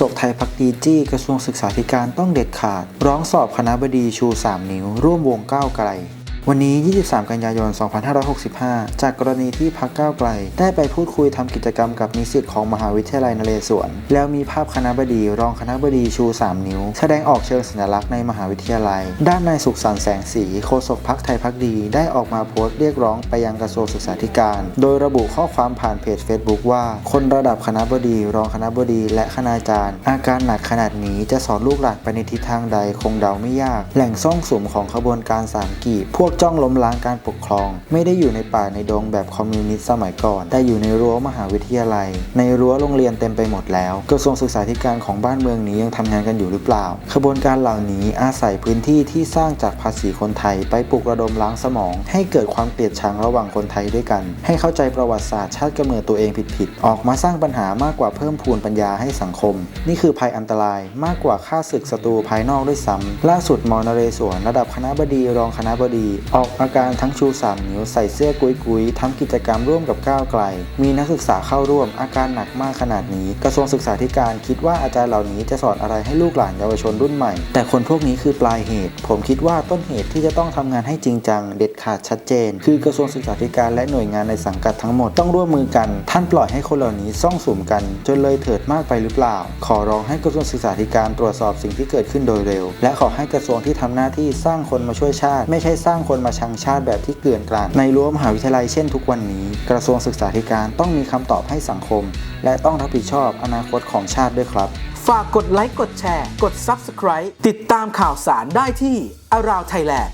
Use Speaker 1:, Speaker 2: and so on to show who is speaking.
Speaker 1: ษกไทยพักดีจี้กระทรวงศึกษาธิการต้องเด็ดขาด ร้องสอบคณะบดีชู 3 นิ้ว ร่วมวงก้าวไกล วันนี้ 23 กันยายน 2565 จากกรณีที่พักก้าวไกล ได้ไปพูดคุยทำกิจกรรมกับนิสิตของมหาวิทยาลัยนเรศวร แล้วมีภาพคณะบดีรองคณะบดีชู 3 นิ้ว แสดงออกเชิงสัญลักษณ์ในมหาวิทยาลัย ด้านนายสุขสันต์แสงสีโฆษกพักไทยพักดี ได้ออกมาโพสต์เรียกร้องไปยังกระทรวงศึกษาธิการ โดยระบุข้อความผ่านเพจ Facebook ว่า คนระดับคณะบดี รองคณะบดี และคณาจารย์ อาการหนักขนาดนี้จะสอนลูกหลานไปในทิศทางใดคงเดาไม่ยาก แหล่งซ่องสุมของขบวนการสามกีบพวกกจ้องล้มล้างการปกครอง ไม่ได้อยู่ในป่าในดงแบบคอมมิวนิสต์สมัยก่อน แต่อยู่ในรั้วมหาวิทยาลัย ในรั้วโรงเรียนเต็มไปหมดแล้ว กระทรวงศึกษาธิการของบ้านเมืองนี้ยังทำงานกันอยู่หรือเปล่า ขบวนการเหล่านี้อาศัยพื้นที่ที่สร้างจากภาษีคนไทยไปปลุกระดมล้างสมอง ให้เกิดความเกลียดชังระหว่างคนไทยด้วยกัน ให้เข้าใจประวัติศาสตร์ชาติกำเนิดตัวเองผิดๆออกมาสร้างปัญหามากกว่าเพิ่มพูนปัญญาให้สังคม นี่คือภัยอันตรายมากกว่าค่าศึกศัตรูภายนอกด้วยซ้ำล่าสุดมอนเรศวรระดับคณะบดีรองคณะบดีออกอาการทั้งชู3นิ้วใส่เสื้อกุยกุยๆทำกิจกรรมร่วมกับก้าวไกล มีนักศึกษาเข้าร่วมอาการหนักมากขนาดนี้ กระทรวงศึกษาธิการคิดว่าอาจารย์เหล่านี้จะสอนอะไรให้ลูกหลานเยาวชนรุ่นใหม่ แต่คนพวกนี้คือปลายเหตุ ผมคิดว่าต้นเหตุที่จะต้องทำงานให้จริงจังเด็ดขาดชัดเจน คือกระทรวงศึกษาธิการและหน่วยงานในสังกัดทั้งหมดต้องร่วมมือกัน ท่านปล่อยให้คนเหล่านี้ซ่องสุมกัน จนเลยเถิดมากไปหรือเปล่า ขอร้องให้กระทรวงศึกษาธิการตรวจสอบสิ่งที่เกิดขึ้นโดยเร็ว และขอให้กระทรวงที่ทำหน้าที่สร้างคนมาช่วยชาติ ไม่ใช่สร้างคนมาชังชาติแบบที่เกลื่อนกลาดในรั้วมหาวิทยาลัยเช่นทุกวันนี้ กระทรวงศึกษาธิการต้องมีคำตอบให้สังคม และต้องรับผิดชอบอนาคตของชาติด้วยครับ
Speaker 2: ฝากกดไลค์กดแชร์ กด Subscribe ติดตามข่าวสารได้ที่ Around Thailand